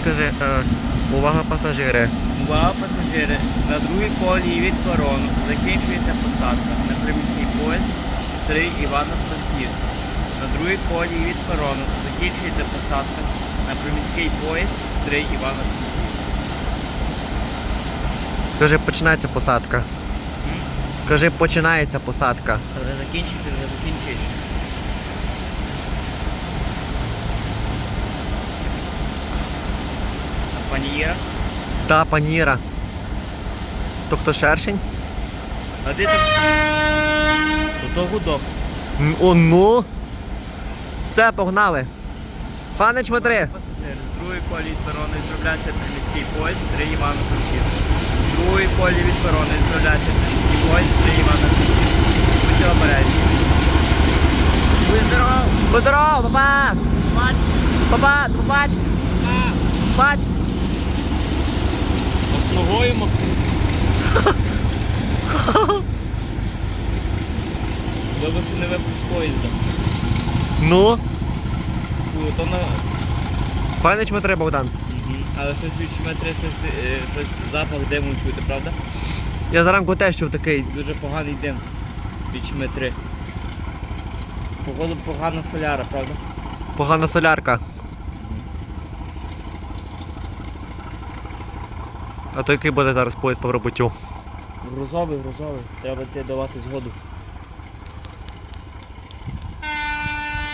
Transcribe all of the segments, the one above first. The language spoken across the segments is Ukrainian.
Скажи, е, увага пасажири. Увага пасажири. На другій колії від перону закінчується посадка на приміський поїзд Стрий Івано-Франківськ. На другій колії від перону закінчується посадка на приміський поїзд Стрий Івано-Франківськ. Скажи, починається посадка. Скажи, починається посадка. Вже закінчується, вже закінчується. А пані Іра? Та паніра. То хто шершень? А де тут? То гудок. О, ну. Все, погнали. Фанич Матри. Пасажири з другої колії від перону відправляється приміський поїзд 3 Івано-Франківськ. З другої колії від перону відправляється приміський поїзд 3 Івано-Франківськ. Будьте обережні. Будь здоров! Будь здоров, папа! Бач! Папа, побач! Бач! Махну. Добре, що не випав з поїзда. Ну. Фу, то на... Фанич Матри, Богдан. Мгм. Але щось від шметри, щось, ди- е, щось запах диму чути, правда? Я заранку теж чув такий. Дуже поганий дим від шметри. Походу погана соляра, правда? Погана солярка. А то який буде зараз поїзд по пробуттю? Грузовий, грузовий. Треба йти давати згоду.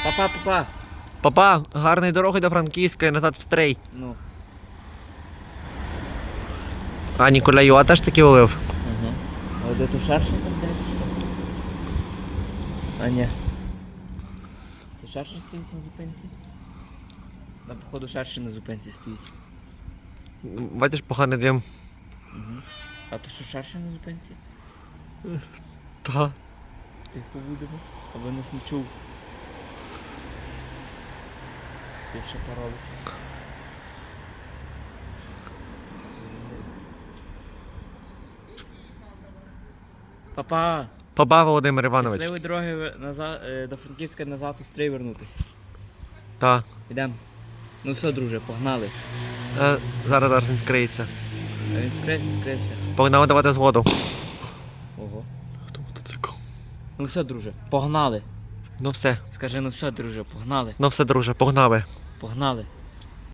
Папа, папа. Папа, гарної дороги до Франківська і назад в стрей. Ну. А Ніколаю, теж таки ловив? Угу. А де то шершень там десь? А ні. То шершень стоїть на зупинці? На походу шершень на зупинці стоїть. Бачиш, поганий дим. А то що шершень на зупинці? Та. Тихо будемо, аби нас не чув. Ти що поробиш? Папа, Папа Володимир Іванович. щасливої дороги ви- назад, е, до Франківська назад у стрій вернутися. Та. Йдемо. Ну все, друже, погнали. Е, зараз зараз він скриється. Він скрився, скрився. Погнали давати згоду. Ого. Хто мотоцикл? Ну все, друже, погнали. Ну все. Скажи, ну все, друже, погнали. Ну все, друже, погнали. Погнали.